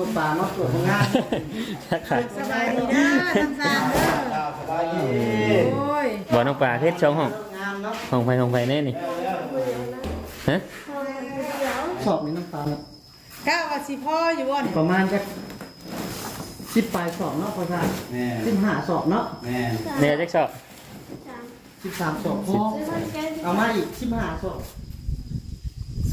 ลูกปลาเนาะตัวของงานสบายดีเด้อทั้งสามเด้อสบายดีโอ้ยบ่อน้องปลาเพชรช่องห้องงามเนาะห้องไฟห้องไฟแน่นี่ฮะสอบนี่น้ำตาลก้าวว่าสิพ่ออยู่บ่นประมาณจะสิบปลายสอบเนาะพ่อใช่แม่สิบห้าสอบเนาะแม่เนี่ยจักสอบสิบสามสอบพ่อเอามาอีกสิบห้าสอบ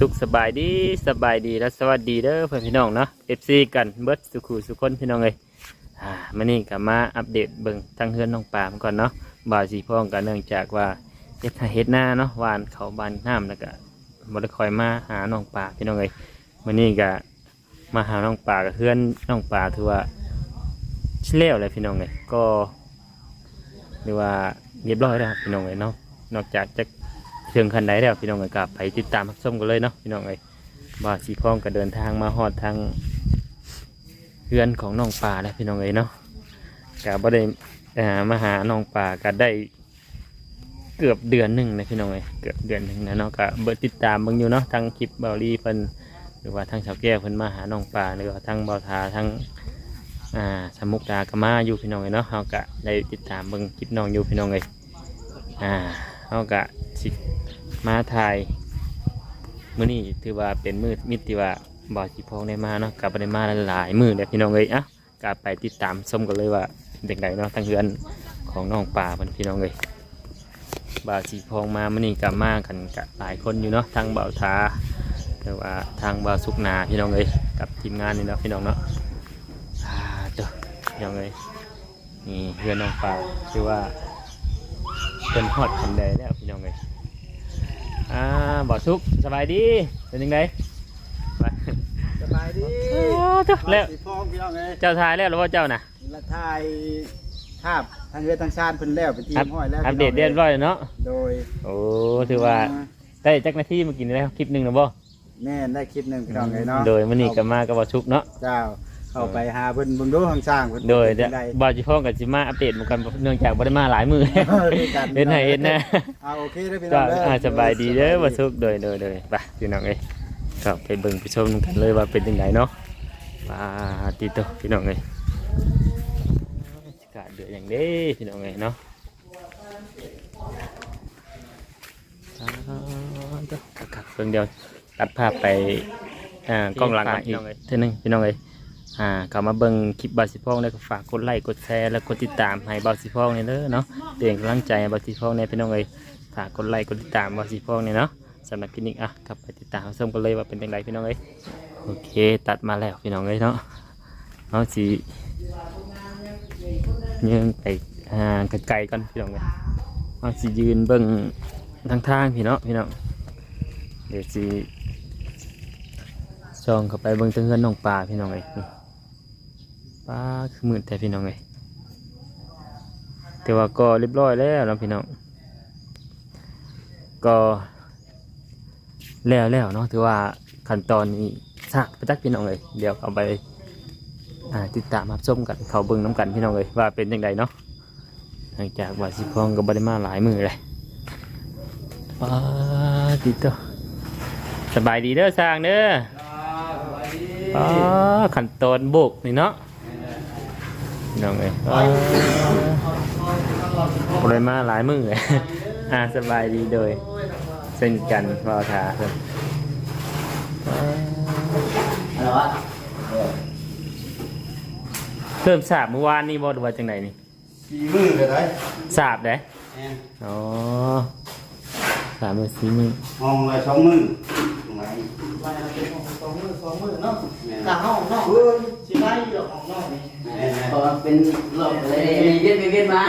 สุขสบายดีสบายดีและสวัสดีเด้อเพื่อนพี่น้องเนาะ FC กันเบิร์ดสุขุสุคนพี่น้องเอ้ยอ่ามื้อนี้ก็มาอัปเดตเบิ่งทางเฮือนน้องปลาก่อนเนาะบ่าวสีพ้องกันเนื่องจากว่าเฮ็ดเฮ็ดหน้าเนาะหวานเขาบานน้ำแล้วก็บ่ได้คอยมาหาน้องปลาพี่น้องเอ้ยมื้อนี้ก็มาหาน้องปลากับเฮือนน้องปลาถือว่าชิแล้วเลยพี่น้องเอ้ยก็เรียกว่าเรียบร้อยแล้วพี่น้องเอ้ยเนาะนอกจากจะ เชิงคันใดแล้วพี่น้องเอ้ยก็ไปติดตามรับชมกันเลยเนาะพี่น้องเอ้ยบ่าวสีพ้องก็เดินทางมาฮอดทางเฮือนของน้องปลาแล้วพี่น้องเอ้ยเนาะก็บ่ได้อ่อมาหาน้องปลาก็ได้เกือบเดือนหนึ่งนะพี่น้องเอ้ยเกือบเดือนหนึ่งนะเนาะก็เบิดติดตามเบิ่งอยู่เนาะทางคลิปเบาลีเพิ่นหรือว่าทางชาวแก้วเพิ่นมาหาน้องปลาหรือว่าทางเบาทาทางอ่าสมุกดากมาอยู่พี่น้องเอ้ยเนาะเฮาก็ได้ติดตามเบิ่งคลิปน้องอยู่พี่น้องเอ้ยอ่าเฮาก็สิ มาถ่ายมื้อนี้ถือว่าเป็นมือมิตรที่ว่าบ่สิพองได้มาเนาะก็บ่ได้มาหลายมื้อแล้วพี่น้องเอ้ยอะก็ไปติดตามชมกันเลยว่าเด็กไหนเนาะทางเฮือนของน้องปลาเพิ่นพี่น้องเอ้ยบ่าวสีพองมามันนี่กลับมากันกับหลายคนอยู่เนาะทางบ่าวทาหรือว่าทางบ่าวสุกนาพี่น้องเอ้ยกับทีมงานนี่เนาะพี่น้องเนาะอ่าเด้อพี่น้องเอ้ยนี่เพื่อนน้องปลาคือว่าเป็นฮอดคันใดแล้วพี่น้องเอ้ย อ่าบ่าวสุกสบายดีเป็นยังไงไปสบายดีโอ้เด้อแล้วสิพ้องพี่น้องเอ้ยเจ้าทายแล้วหรือว่าเจ้าน่ะละทายภาพทางเรือทางชาติเพิ่นแล้วเป็นทีอัมปห้อยแล้วอัปเดตเรียบร้อยแล้วเนาะโดยโอ้ถือว่าได้จักนาทีเมื่อกี้นี่แล้วคลิปหนึ่งนะบ่แม่นได้คลิปหนึงพี่น้องเอ้ยเนาะโดยมันนี่กับมากับบ่าวสุกเนาะเจ้า เข้าไปหาเพิ่นเบิ่งดูทางสร้างเพิ่นโดยเป็นจั่งใบอจิพ่อกับจิมาอัปเดตเหมือนกันเนื่องจากบ่ได้มาหลายมือด้วยกันเห็นให้เห็นนะเอาโอเคเด้อพี่น้ก็องเด้ออ่าสบายดีเด้อว่าสุกโดยโดยโดยไปพี่น้องเอ้ยก็ไปเบิ่งไปชมกันเลยว่าเป็นยังไงเนาะปาติโตพี่น้องเอ้ยอากาศเดือดอย่างเด้พี่น้องเอ้ยเนาะปาติโตกักเพิ่งเดียวตัดภาพไปอ่ากล้องหลังมาอีกเท่านึงพี่น้องเอ้ย อ่าเข้ามาเบิ่งคลิปบาสิพองแล้วก็ฝากกดไลค์กดแชร์และกดติดตามให้บาสิพองเนี่ยเด้อเนาะเป็นกำลังใจให้บาสิพองเนี่ยพี่น้องเอ้ยฝากกดไลค์กดติดตามบาสิพองเนี่ยเนาะสำหรับคลินิกอะกลับไปติดตามชมกันเลยว่าเป็นยังไงพี่น้องเอ้ยโอเค ตัดมาแล้วพี่น้องเอ้ยเนาะเอาสิยืนไปอ่าไกลๆก่อนพี่น้องเอ้ยเอาสิยืนเบิ่งทางทางพี่เนาะพี่น้องเดี๋ยวสิช่องเข้าไปเบิ่งเตือนน้องปลาพี่น้องเอ้ย ป้าคือมืดแต่พี่น้องเลยแต่ว่าก็เรียบร้อยแล้วเนาะพี่น้องก็แล้วแล้วเนาะถือว่าขั้นตอนนี้ซากไปจักพี่น้องเลยเดี๋ยวเอาไปอ่าติดตามรับชมกันเขาเบิ่งน้ำกันพี่น้องเลยว่าเป็นยังไงเนาะหลังจากว่าสิพองกับบริมาหลายมือเลยป้าติดต่อสบายดีเด้อสร้างเด้อป้าขั้นตอนโบกนี่เนาะ น้องเอ้ยบริมาหลายมือเลยอ่าสบายดีโดยเส้นกันพอทาเพิ่นอะไรวะเริ่มสาบเมื่อวานนี่บอดว่าจังไหนนี่สีมือเลยได้สาบเด้แม่นอ๋อสามมือสี่มือมองเลยสองมือตรงไหนมาเป็นสองมือสองมือเนาะแม่นกะห้องนอ ได้อยู่ของนอกนี่แม่นเพราะว่าเป็นโรเลยมีเวียนไปเวียนมา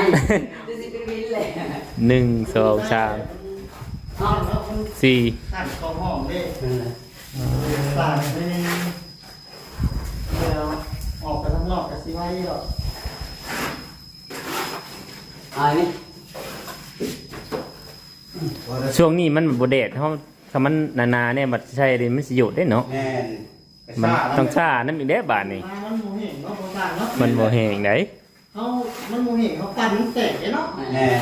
จะสิเป็นวินเลยหนึ่งสองสามห้องเนาะมันสี่ขัดของห้องเด้แม่นตาไม่เดี๋ยวออกไปข้างนอกกับสิไว้หรอกอ่านี่ช่วงนี้มันบดเดดเพราะถ้ามันนานๆเนี่ยมันใช่เลยมันสิหยุดได้เนาะแม่นกระ มันซ่าต้องซ่านั่นอีกเด้บาทนี่มามันโมเห็นเนาะโมต่างเนาะมันบ่แห้งไหนเขามันโมเห็นเขาปั่นมันแตกเนาะแม่น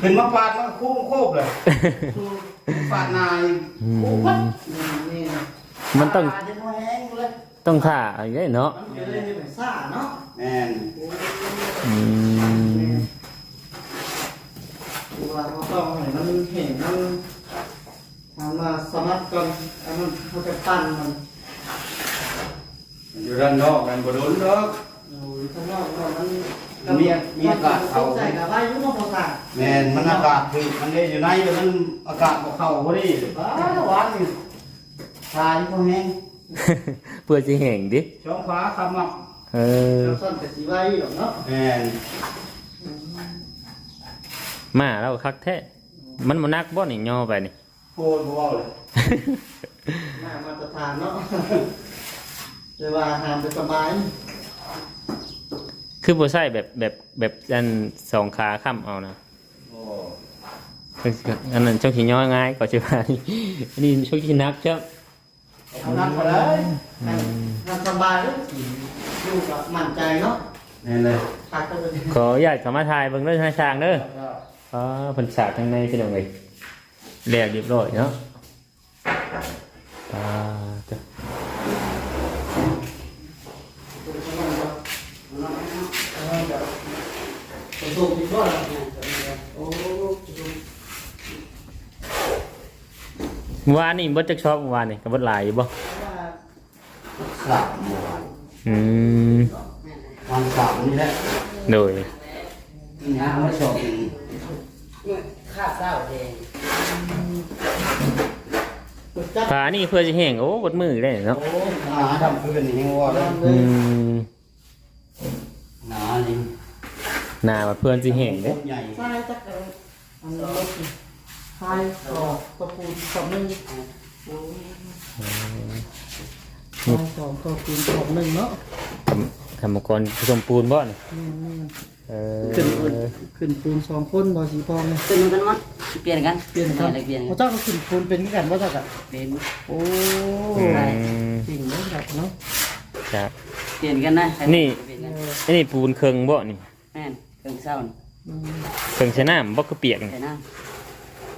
ขึ้นมาปาดมาโค้งโคบเลยปาดนายอืโอ้มพัดนี่มันต้องจะแห้งเลยต้องท่าอะไรเนาะมันก็เลยเฮ็ดให้ซ่าเนาะแม่นอืมคือว่าเขาต้องให้มันเห็นมันทำมาสมัครก่อนอันนั้นเขาจะปั้นมัน อยู่ด้านนอกกันบ่โดนดอกอยู่ข้างนอกก็มันมีมีอากาศเข้าใส่กับว่ายุ่งกับภาษาแม่นมันอากาศคือมันได้อยู่ในมันอากาศบ่เข้าพอดีว้าวหวานนี่ทายพอแห้งเพื่อจะแห่งดิช่องฟ้าคำอะเออเราซ่อนแต่สีไว้หรอกเนาะแม่นมาแล้วคักแท้มันมานักบ่นี่ย่อไปนี่โคตรบ่เว้าเลย หน้ามาตรฐานเนาะ แต่ว่าหามไปสบายคือบ่ใช่แบบแบบแบบอันสองขาค้ำเอานะโอ้อันนั้นช่วงที่ย่อง่ายกว่าใช่ไหมอันนี้ช่วงที่นักจ้ะเอานักมาเลยทำสบายแล้วสิอยู่กับมั่นใจเนาะแม่นเลยตัดกันเลยขออนุญาตเข้ามาถ่ายเบิ่งเด้อทางช่างเด้ออ๋อเพิ่นฉากทางในพี่น้องเอ้ยแล้วเรียบร้อยเนาะอ่าจ้ะ ไป ส่งที่บ้านโอ้เมื่อวานนี่เบิดจักชอบเมื่อวานนี่ก็เบิดหลายอยู่บ่สามหมู่อืมวันเสาร์นี่แหละโดยนี่นะเอามาส่งข้าเศร้าเองจับขานี่เพื่อจะแห้งโอ้บดมือได้เนาะโอ้หนาทำคืนนี่ว่าเลยอืม หนานี่ หน้าว่าเพื่อนสิแห้งเด้ใหญ่ใช่จักเอออันนี้รถใช่ต่อตะปูสองหนึ่งโอ้ใช่สองตะปูสองหนึ่งเนาะทำทำกรผสมปูนบ่นี่นี่นี่เออขึ้นขึ้นปูนสองคนบอสีพองเนี่ยขึ้นกันมั้งเปลี่ยนกันเปลี่ยนกันอะไรเปลี่ยนเขาเจ้าก็ขึ้นปูนเป็นกันว่าจักอะเป็นโอ้อืมจริงเนาะครับเนาะจ้ะเปลี่ยนกันนะนี่ เปลี่ยนกันอันนี้ปูนเคิงบ่นี่แม่น เครื่องเศร้านี่อืมเคิงใช้น้ำบ่คือเปียกนี่ใส่น้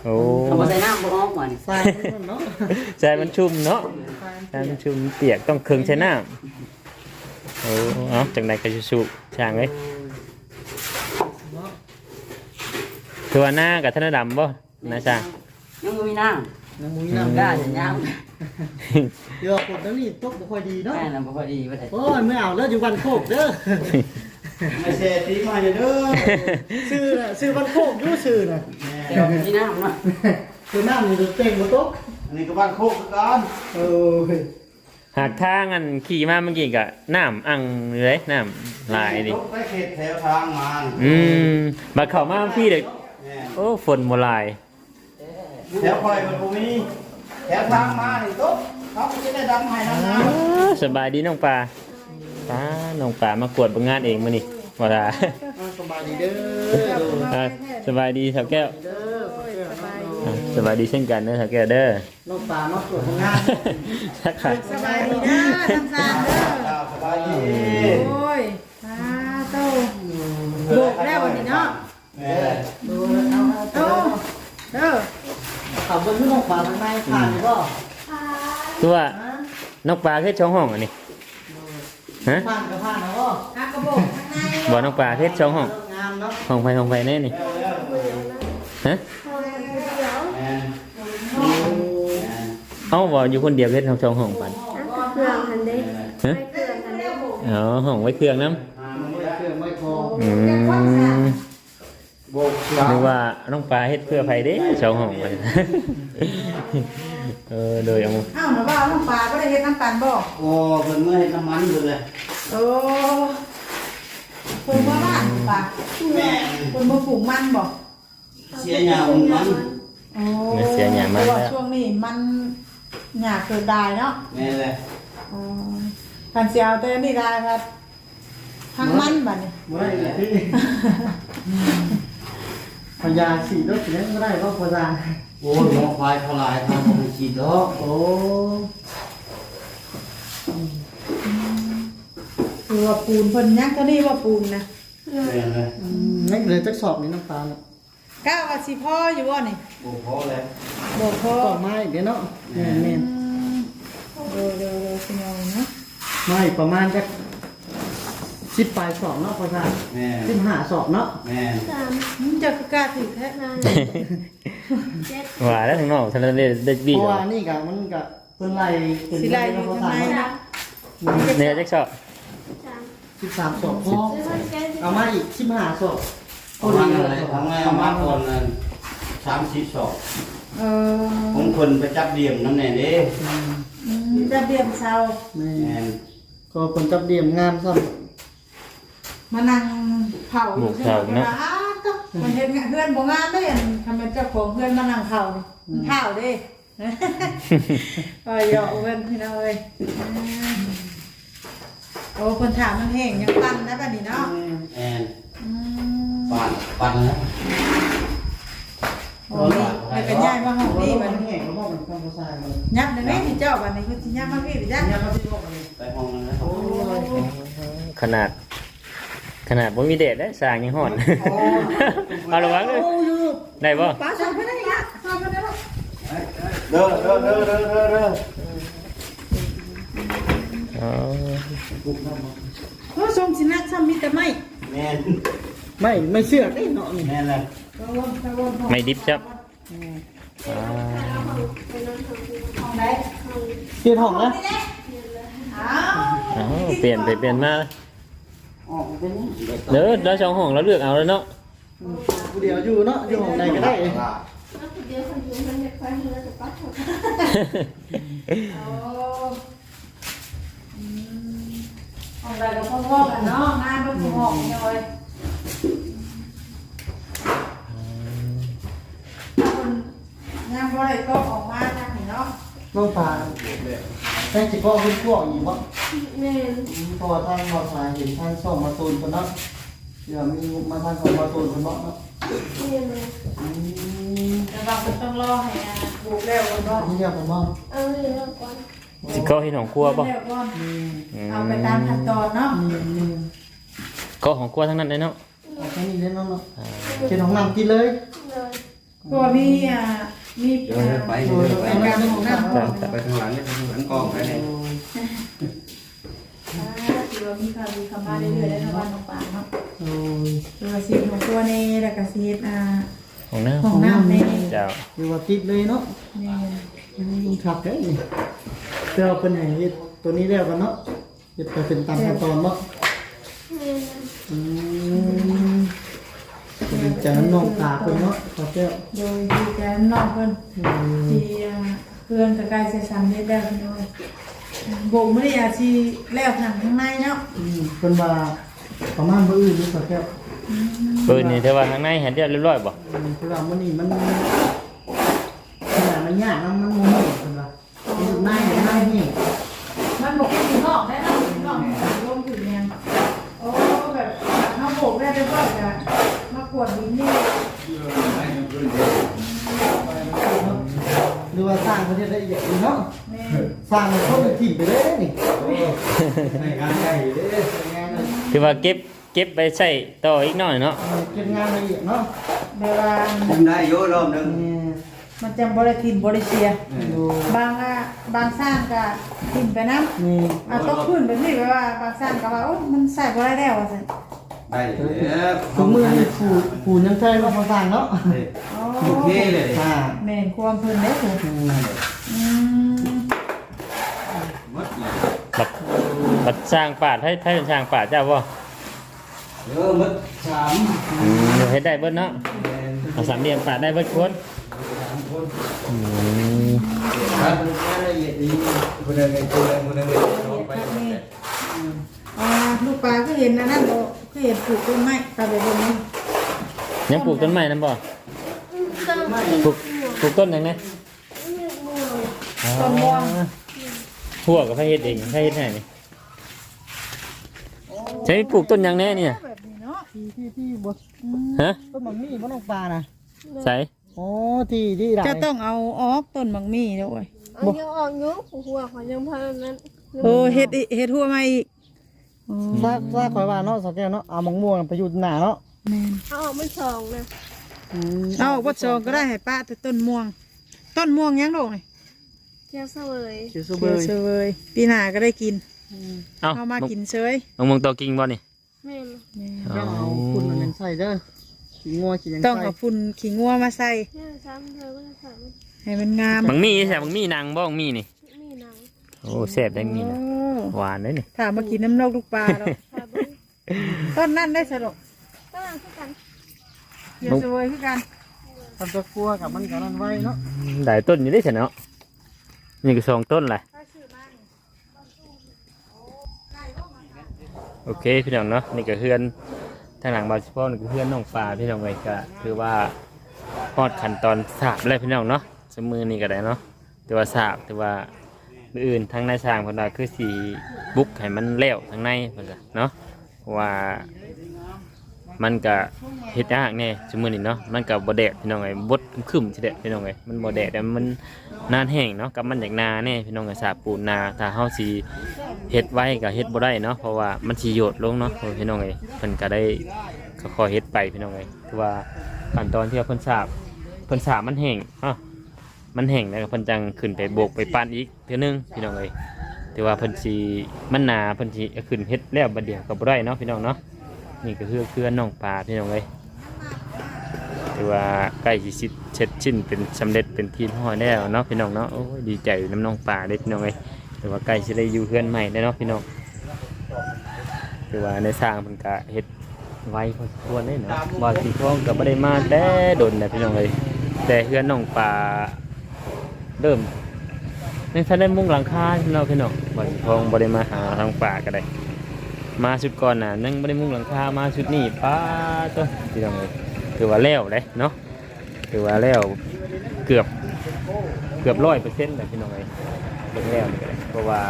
โอ้ำเอามาใส่น้ำบ่ออกมานี่ทรายมันเนาะใจมันชุ่มเนาะทรายใจมันชุ่มเปียกต้องเคิงใช้น้ำโอ้เอาจังไดก็ชุบๆช่างเอ้ยเนาะคือว่าหน้ากับธนดำบ่นะช่างยังบ่มีน้ยังมุ้ยำน้ำได้ได้จะย่างเดี๋ยวฝนนั่นนี่ตกบ่ค่อยดีเนาะแม่น่ะบ่พอดีบ่ได้โอ้ยไม่เอาแล้วอยู่วันโคกเด้อ ไม่เสียตีมาเด้อชื่อน่ะชื่อวันโคกอยู่ชื่อน่ะเดี๋ยวมีน้ำเนาะคือน้ำนี่เต็งบ่ตกอันนี้ก็บ้านโคกคือกันโอ้ยหากทางอันขี่มาเมื่อกี้ก็น้ำอังเลยน้ำลายดิรถไปเขตแถวทางมาอืมมาเข้ามาพี่เด็กแม่โอ้ฝนโมลายแถวคอยมันบ่มีแถวทางมานี่ตุ๊บเขาก็จะได้ดำให้น้ำน้อ้าสบายดีน้องปลา ปลาน้องปลามากวดบงงานเองมานี่ว่าดาอ่าสบายดีเด้ออ่าสบายดีสาวแก้วเด้อสบายดีอ่าสบายดีเช่นกันนะสาวแก้วเด้อ น้องปลามาตรวจงานทักค่ะสบายดีเด้อทำซานเด้อำอ้าวสบายดีโอ้ยตาโตโบกแล้ววันนี้เนาะ แม่ดูแล้วเอาเอาโตเด้อขับรถที่น้องปลาทางในผ่านก็คือว่าน้องปลาแค่ช่องห้องอันนี้ ฮะผ่านก็ผ่านนะก็อากระโบกข้างในบอกน้องปลาแค่ช่องห้องงามเนาะห้องไฟห้องไฟแน่นี่ฮะแม่โอ้เอ้าบอกอยู่คนเดียวแค่ช่องห้องปันเครื่องทันได้ฮะเครื่องทันได้อ๋อห้องไว้เครื่องน้ำไม่เครื่องไม่พออืมโบกเชือกนึกว่าน้องปลาเฮ็ดเพื่อไผเด้สองห้องไป เออโดยเอามาอ้าวหนูว่าน้องปลาก็ได้เฮ็ดน้ำตาลบ่โอ้เพิ่นเมื่อเห็นน้ำมันอยู่เลยโอ้เพิ่นว่าบ้านปลาแม่เพิ่นบ่ปลูกมันบ่เสียหยาอุ่นมันโอ้เสียหยังมาเพระแล้ว่าวช่วงนี้มันหยาเกิดได้เนาะแม่เลยอ๋อการเสียเอาแต่นี่ได้ครับทางมันบัดนี้ไม่ได้ที่ พยาฉีดรถเลี้ยงไม่ได้ก็พยาโอ้ยหมอควายเท่าไหรทำผมฉีดดอกโอ้คือว่าปูนเพิ่นยังก็นี่ว่าปูนนะแม่เลยนั่นเลยจะสอบนี่น้ำตาลก้าวว่าสิพ่ออยู่บ่นี่โอ้พอเลยบ่พ่อต่อไม้เดี๋ยวเนาะแม่นแม่นเดี๋ยวเดี๋ยวเดี๋ยวพี่น้องนะไม่ประมาณจัก สิบปลายสอบเนาะพ่อชายแม่สิบห้าสอบเนาะแม่สามมันจะกล้าถือแท้ห้าเจ็ดว่าแล้วข้างนอกทะเลได้ดีเพราะเหรอว่านี่ก็มันก็เพิ่นไล่เป็นสิไลอยู่พ่อข้างชายในเนาะนะเนี่ยจักชอบสามสิบสามสอบพอซื้อมาแก้เอามาอีกสิบห้าสอบเอามาอะไรของแม่เอามาก่อนนั่นสามสิบสองเออของคนไปจับเดี่ยมน้ำแน่เด้อืมจะเบียมเซาแม่แม่นก็คนจับเดียมงามซ้ มานั่งเผาอยู่ใช่ไหมอ้าวก็มันเห็นเพื่อนบ่งามได้อันทำเป็นเจ้าของเพื่อนมานั่งเผานี่มันเผาเด้ก็หยอกเพื่อนพี่น้องเอ้ยอ่าโอ้คนถามมันแห้งยังปั้นนะบัดนี้เนาะำแม่นอืมปั่นปั่นนะโอ้ยไปกันย่ายมาห้องนี้บัดมันนี้แห้งแล้วบอกมันทำภาษามันยับได้ไหมที่เจ้าบัดนี้คือสิยับมาพี่หรือยับเนี่ยเขาที่บอกมันไปห้องนั้นนะโอ้ยขนาด ขนาดบ่มีเดชได้สร้างยังห่อน เอาระวังเลยโอ้ยได้บ่ป้าชอบไปได้ละชอบไปได้ละเด้อเด้อเด้อเด้อเด้อเด้ออ๋อโอ้ทรงสินักซ้ำมีแต่ไม่แม่นไม่ไม่เชื่อได้เนาะนี่แม่นเลยระวังระวังห้องไม่ดิบจับอ่าไปนอนทำที่ห้องไหนห้องเปลี่ยนห้องแล้วอ้าวอ๋อเปลี่ยนไปเปลี่ยนมา ออกเป็นเด้อแล้วสองห้องเราเลือกเอาแล้วเนาะผู้เดียวอยู่เนาะอยู่ห้องใดก็ได้แล้วคนเดียวคนเดียวมันจะไปเมื่อจะปัดหมดโอ้อืมห้องใดก็พ่อพ่อกันเนาะงานเป็นห้องเนี่ยเลยคนงานบ่ได้ก็ออกมาทางนี้เนาะ น้องปลาแป้งจิก็ขึ้นพวกอยู่มั้งแม่นพอทางมอสายเห็นทางส่องมาตูนคนเนาะเดี๋ยวมีมาทางของมาตูนคนเนาะเนาะแม่นเลยอืมแต่ว่ามันต้องรอให้อะปลูกแล้วก่อนเนาะนี่เรียกผมว่าเอาเลยแล้วก่อนสิก็เห็นของครัวบ่แล้วก่อนอืม เอาไปตามขั้นตอนเนาะอืมอืมก็ของครัวทั้งนั้นเลยเนาะเอาแค่นี้เล่นเนาะเนาะกินของน้ำกินเลยเลยเพราะว่ามีอะ มีอะไปโอ้ยรายการของน้ำจ้ะจ้ะไปทางหลังเนี่ยทางหลังกองไปเนี่ยอ่าถือว่ามีข่าวดีเข้ามาเรื่อยๆได้ทั้งวันทั้งป่าเนาะโอ้ยตัวสิบของตัวนี้แล้วก็สิบอ่าของน้ของน้ำนี่ำเจ้าเดี๋ยวว่าติดเลยเนาะนี่อืมครับเด้นี่เดี๋ยวเป็นอย่างนี้ตัวนี้แล้วกันเนาะจะไปเป็นตามขั้นตอนเนาะแม่ นอืมดีใจน้องตาเพิ่นเนาะขอเจ้าโดยที่จะน้องเพิ่นอืมที่เพื่อนกับกายเสียสามเดือนแล้วพี่น้อยโบกไม่ได้อาชีแล้วทางข้างในเนาะอืมเพิ่นว่าประมาณมื้ออื่นนี่ขอเจ้าปืนนี่เทว่าข้างในเห็นเรียบร้อยบ่อืมคือว่ามื้อนี้มันขนาดมันยากนะมันบ่มีเพิ่นว่าเป็นหน้าหน้านี่ มันบอกว่าถึงนอกได้เนาะถึงนอกรวมถึงยังโอ้แบบเขาโบกได้ด้วยก็จะมากวดดินนี่ หรือว่าสร้างประเทศได้อีกอย่างหนึ่งเนาะ แม่ สร้างมันคนถิ่นไปเลยนี่ในงานใหญ่เด้งานเลยคือว่าเก็บเก็บไปใช้ต่ออีกหน่อยเนาะเก็บงานละเอียดเนาะเวลาคุมได้โยรอบนึงนี่มันจะบริทินบริเชียดูบางอะบางสร้างก็ทินไปน้นี่ำเอาต้องขึ้นไปนี่แปลว่า บางสร้างก็ว่าโอ้มันใส่บ่ได้แล้วอะสิได้เด้อถุงมือนี่ผูผูยังใช้ลงมาสร้างเนาะโอ้โอเคเลยอ่าแม่นความเพิ่นเด้อผมอืมอืม หมดเลย บัด บัดสร้างป่าดให้ให้เป็นช่างป่าดเจ้าบ่เออหมดสามอืมเฮ็ดได้เบิดเนาะแม่นเอาสามเหลี่ยมป่าดได้เบิดคนสามคนอืมครับงานละเอียดดีคนหนึงไอ้ตัวหนึงคนหนึงไอ้ตัวไปนี่อ่าลูกปลาก็เห็นอันนั้นบ่ก็เห็นปลูกต้นไม้ตาไปบนนี้ยังปลูกต้นไม้นํบ่เติมปลูกปลูกต้นหยังไงต้นม่วงทั่วกับพระเฮ็ดเองพระเฮ็ดให้นี่ ใช้ปลูกต้นหยังแน่เนี่ย แบบนี้เนาะที่ที่ที่บดฮะ ต้นมังมี่มันลงปลานะใส่โอ้ที่ที่ไหนจะต้องเอาออกต้นมังมี่ด้วย เอายังออกอยุกหัวเขายังพันนั้นโอ้เฮ็ดอีเฮ็ดทั่วมาอีกอ๋อถ้าถ้าคอยว่าเนาะสักแก้วเนาะเอามังม่วงไปอยู่หน้าเนาะแม่นเอาออกไม่สองนะอืมเอาวัดซองก็ได้ให้ป้าแต่ต้นม่วง ต้นม่วงยังดอกนี่เจ้าเสวยเขียวสุเบเบอยร์เซเวยปีหน้าก็ได้กินอ เอ้าเอามากินเฉยมงมงตัวกิงบ่นี่แม่นก็เอาคุณอันนั้นใส่เด้อขี้งัวขี้หยังต้องใส่เอาฝุ่นขี้งัวมาใส่ แม่ซ้ำเธอก็ซ้ให้มันงามบังมีใช่บังมีนางบ้องมีนี่ำมีหนังโอ้แซ่บได้มีนะโอ้หวานเลยนี่ถามมากินน้ำนกลูกปลาแล้วพาเบิ้งต้นนั่นได้สลบก็ลังคือกันเดี๋ยวสวยคือกันทำตัวครัวกับมันก็นั่นไว้เนาะหลายต้นอยู่ได้เฉยเนาะนี่ก็สองต้นแหละ ถ้าชื่อบ้าน โอเคพี่น้องเนาะนี่ก็เฮือนทางหลังบาสิพ่อนี่ก็เฮือนน้องฟ้าพี่น้องเลยก็คือว่าพอดขั้นตอนสาบแล้วพี่น้องเนาะสมือนี่ก็ได้เนาะแต่ว่าสาบแต่ว่าอื่นทางนายช่างเพิ่นว่าคือสีบุกให้มันแล้วทางในเพิ่นว่าเนาะว่า มันก็เฮ็ดยากแน่สมือนี่เนาะมันก็บ่แดดพี่น้องไอ้บดคึมๆสิเด้พี่น้องไอ้มันบ่แดดแต่มันนานแห้งเนาะกับมันอยากนาแน่พี่น้องไอ้สาปูนาถ้าเฮาสิเฮ็ดไว้ก็เฮ็ดบ่ได้เนาะเพราะว่ามันสิโยดลงเนาะพี่น้องเอ้เพิ่นก็ได้ค่อยๆเฮ็ดไปพี่น้องเอ้คือว่าขั้นตอนที่ว่าเพิ่นสาบเพิ่นสาบมันแห้งเนาะมันแห้งแล้วก็เพิ่นจังขึ้นไปโบกไปปั้นอีกเทื่อนึงพี่น้องเอ้ยแต่ว่าเพิ่นสิมันนาเพิ่นสิขึ้นเฮ็ดแล้วบัดเดียวก็บ่ได้เนาะพี่น้องเนาะ นี่ก็คือเครือน้องปลาพี่น้องเอ้ยถือว่าใกล้สิสิเสร็จชิ้นเป็นสำเร็จเป็นทีห้อยแล้วเนาะพี่น้องเนาะโอ้ดีใจน้ำน้องปลาเด้พี่น้องเอ้ยถือว่าใกล้จะได้อยู่เพื่อนใหม่ได้วเนาะพี่น้องถือว่าในสร้างมันก็เฮ็ดไว้พอสมควรเลยเนาะบ่อสีทองก็บ่ได้มาแต่ดนนะพี่น้องเลยแต่เพื่อนน้องปลาเริ่มในท่านได้มุ่งหลังคาพี่น้องพี่น้องบ่อสีทองบ่ได้มาหาทางป่าก็ได้ มาชุดก่อนน่ะนั่งบ่ได้มุ่งหลังคามาชุดนี้ป้าตัวพี่น้องเลยถือว่าแล้วเลยเนาะถือว่าแล้วเกือบเกือบร้อยเปอร์เซ็นต์เลยพี่น้องเลยเบิ่งแล้วนี่ก็ได้เพราะว่า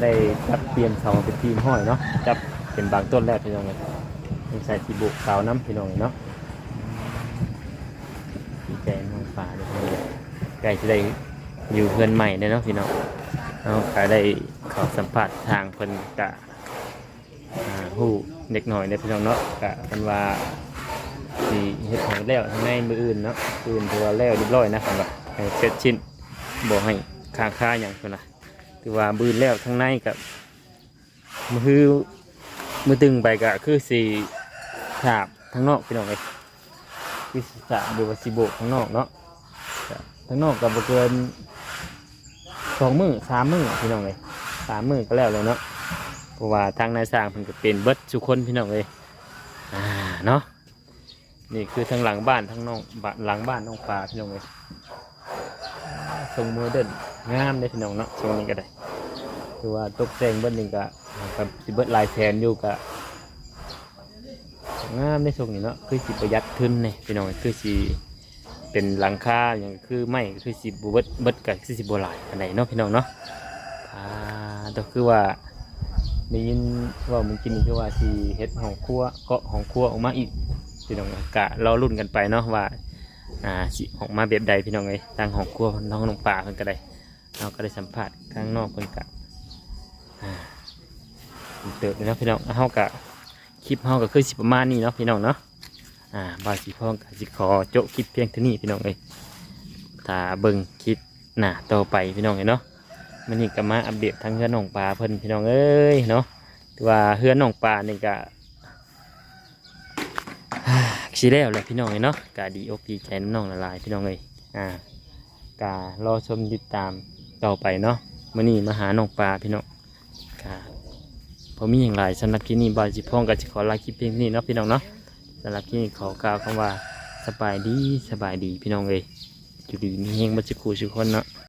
ได้จับเตรียมเสาเป็นทีมห้อยเนาะจับเป็นบางต้นแล้วพี่น้องเลยต้องใส่ที่บุกเสาน้ำพี่น้องเนาะดีใจน้องป่าเลยพี่น้องใกล้จะได้อยู่เพื่อนใหม่เนาะพี่น้องเราก็ได้ขอสัมผัสทางเพิ่นกะ หูเด็กหน่อยในพี่น้องเนาะกะเป็นว่าสีเฮ็ดให้แล้วทั้งในมืออื่นเนาะมืออื่นถือว่าแล้วเรียบร้อยนะสำหรับให้เสร็จชิ้นบอกให้ค้างค่าอย่างคนะคือว่าบืนแล้วทั้งในกับมือมือตึงไปก็คือสีฉาบทั้งนอกพี่น้องเลยคือสิฉาบหรือว่าสีโบกทั้งนอกเนาะทั้งนอกกับเกินสองมือสามมือพี่น้องเลยสามมือก็แล้วเลยเนาะ เพราะว่าทางนายสร้างเพิ่นก็เป็นเบิดทุคนพี่น้องเลยอ่าเนาะนี่คือทั้งหลังบ้านทั้งนอกบ้านหลังบ้านน้องปลาพี่น้องเลยทรงโมเดิร์นงามได้พี่น้องเนาะทรงนี้ก็ได้คือว่าตกแต่งเบิ้ลหนึ่งก็กับเบิ้ลลายแทนอยู่ก็งามในทรงนี้เนาะคือสิประหยัดขึ้นนี่พี่น้องคือสิเป็นหลังคาอย่างคือไม่คือสิบเบิดเบิดกับคือสิบหลายอันไหนเนาะพี่น้องเนาะอ่าแต่คือว่า ได้ยินว่ามึงกินคือว่าที่เฮ็ดของครัวเกาะของครัวออกมาอีกพี่น้องกะรารุ่นกันไปเนาะว่าอ่าสิออกมาแบบใดพี่น้องเอ้ยทางหอกครัวน้องน้องป่าเพิ่นก็ได้เราก็ได้สัมผัสข้างนอกเพิ่นกะอ่าเติบเลยนะพี่น้องเฮากะคลิปเฮาก็คือสิประมาณนี้เนาะพี่น้องเนาะอ่าบาสิพ้องกะสิขอโจะคลิปเพียงเท่านี้พี่น้องเอ้ยถ้าเบิ่งคลิปหน้าต่อไปพี่น้องเอ้ยเนาะ มันนี่ก็มาอัปเดตทางเฮือนน้องปลาเพิ่นพี่น้องเอ้ยเนาะถือว่าเฮือนน้องปลานี่ก็ชีแล้วแหละพี่น้องเอ้ยเนาะกาดีอกดีใจน้ำน้องละลายพี่น้องเลยอ่าการอชมติดตามต่อไปเนาะมื่อนี้มาหาน้องปลาพี่น้องกาพอมีอย่างไรสำหรับคลิปนี้บายจิพ้องกับจะขอลาคลิปเพียงนี้เนาะพี่น้องเนาะสำหรับคลิปนี้ขอกล่าวคำว่าสบายดีสบายดีพี่น้องเลยอยู่ดีมีเฮงบัจจุคูทุกคนเนาะ